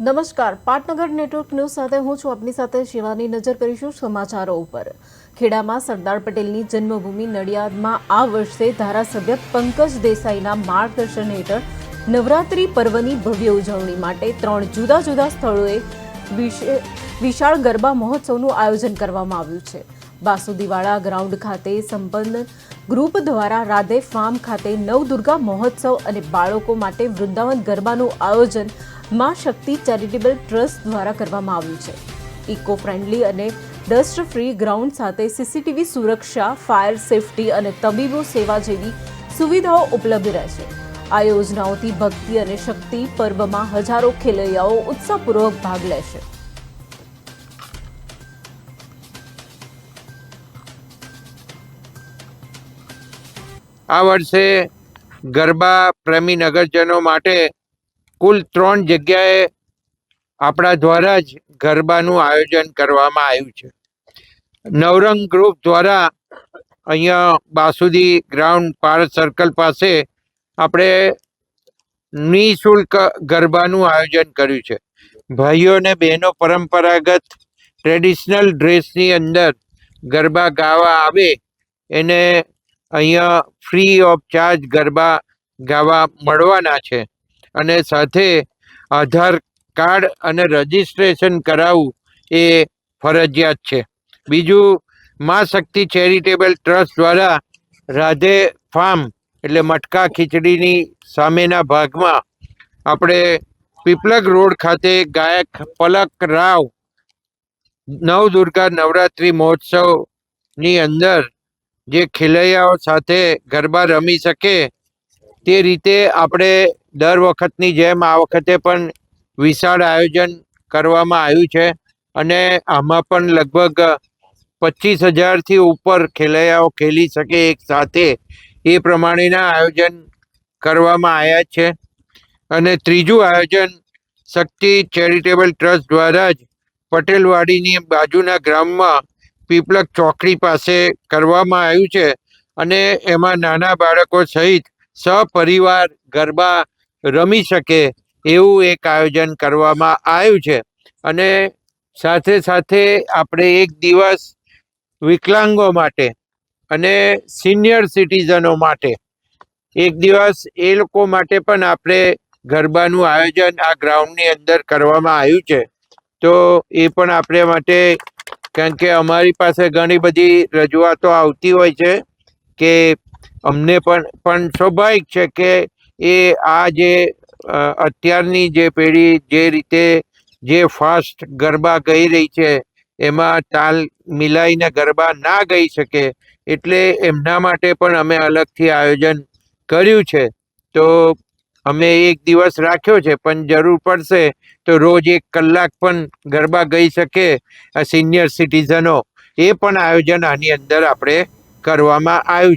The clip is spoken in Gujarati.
નમસ્કાર. પાટનગર નેટવર્ક ન્યૂઝ સાથે હું છું આપની સાથે શિવાની નજર કરીશું સમાચારો ઉપર. ખેડામાં સરદાર પટેલની જન્મભૂમિ નડિયાદમાં આ વર્ષે ધારાસભ્ય પંકજ દેસાઈના માર્ગદર્શન હેઠળ નવરાત્રી પર્વની ભવ્ય ઉજવણી માટે ત્રણ જુદા જુદા સ્થળોએ વિશે- વિશાળ ગરબા મહોત્સવનું આયોજન કરવામાં આવ્યું છે. બાસુદીવાળા ગ્રાઉન્ડ ખાતે સંપન્ન ગ્રુપ દ્વારા રાધે ફાર્મ ખાતે નવદુર્ગા મહોત્સવ અને બાળકો માટે વૃંદાવન ગરબાનું આયોજન માં શક્તિ ચેરિટેબલ ટ્રસ્ટ દ્વારા કરવામાં આવ્યું છે. ઇકો ફ્રેન્ડલી અને ડસ્ટ ફ્રી ગ્રાઉન્ડ સાથે સીસીટીવી સુરક્ષા, ફાયર સેફટી અને તબીબો સેવા જેવી સુવિધાઓ ઉપલબ્ધ રહેશે. આ યોજનાઓથી ભક્તિ અને શક્તિ પર્વમાં હજારો ખેલૈયાઓ ઉત્સાહપૂર્વક ભાગ લેશે. આ વર્ષે ગરબા પ્રેમી નગરજનો માટે કુલ ત્રણ જગ્યાએ આપણા દ્વારા જ ગરબાનું આયોજન કરવામાં આવ્યું છે. નવરંગ ગ્રુપ દ્વારા અહીંયા બાસુદી ગ્રાઉન્ડ પારસ સર્કલ પાસે આપણે નિઃશુલ્ક ગરબાનું આયોજન કર્યું છે. ભાઈઓ અને બહેનો પરંપરાગત ટ્રેડિશનલ ડ્રેસની અંદર ગરબા ગાવા આવે એને અહીંયા ફ્રી ઓફ ચાર્જ ગરબા ગાવા મળવાના છે. અને સાથે આધાર કાર્ડ અને રજિસ્ટ્રેશન કરાવવું એ ફરજિયાત છે. બીજું, મા શક્તિ ચેરિટેબલ ટ્રસ્ટ દ્વારા રાધે ફાર્મ એટલે મટકા ખીચડીની સામેના ભાગમાં આપણે પીપલગ રોડ ખાતે ગાયક પલક રાવ નવદુર્ગા નવરાત્રિ મહોત્સવની અંદર જે ખેલૈયાઓ સાથે ગરબા રમી શકે તે રીતે આપણે દર વખતની જેમ આ વખતે પણ વિશાળ આયોજન કરવામાં આવ્યું છે અને આમાં પણ લગભગ પચીસ હજારથી ઉપર ખેલૈયાઓ ખેલી શકે એક સાથે એ પ્રમાણેના આયોજન કરવામાં આવ્યા છે. અને ત્રીજું આયોજન શક્તિ ચેરિટેબલ ટ્રસ્ટ દ્વારા જ પટેલવાડીની બાજુના ગ્રામમાં પીપલક ચોકડી પાસે કરવામાં આવ્યું છે અને એમાં નાના બાળકો સહિત સપરિવાર ગરબા રમી શકે એવું એક આયોજન કરવામાં આવ્યું છે. અને સાથે સાથે આપણે એક દિવસ વિકલાંગો માટે અને સિનિયર સિટીઝનો માટે એક દિવસ એ લોકો માટે પણ આપણે ગરબાનું આયોજન આ ગ્રાઉન્ડની અંદર કરવામાં આવ્યું છે. તો એ પણ આપણે માટે કારણ કે અમારી પાસે ઘણી બધી રજૂઆતો આવતી હોય છે કે અમને પણ પણ સ્વાભાવિક છે કે એ આ જે અત્યારની જે પેઢી જે રીતે જે ફાસ્ટ ગરબા ગઈ રહી છે, એમાં તાલ મિલાઈને ગરબા ના ગઈ શકે, એટલે એમના માટે પણ અમે અલગથી આયોજન કર્યું છે. તો અમે એક દિવસ રાખ્યો છે, પણ જરૂર પડશે તો રોજ એક કલાક પણ ગરબા ગઈ શકે સિનિયર સિટીઝનો. એ પણ આયોજન આની અંદર આપણે કરવામાં આવ્યું છે.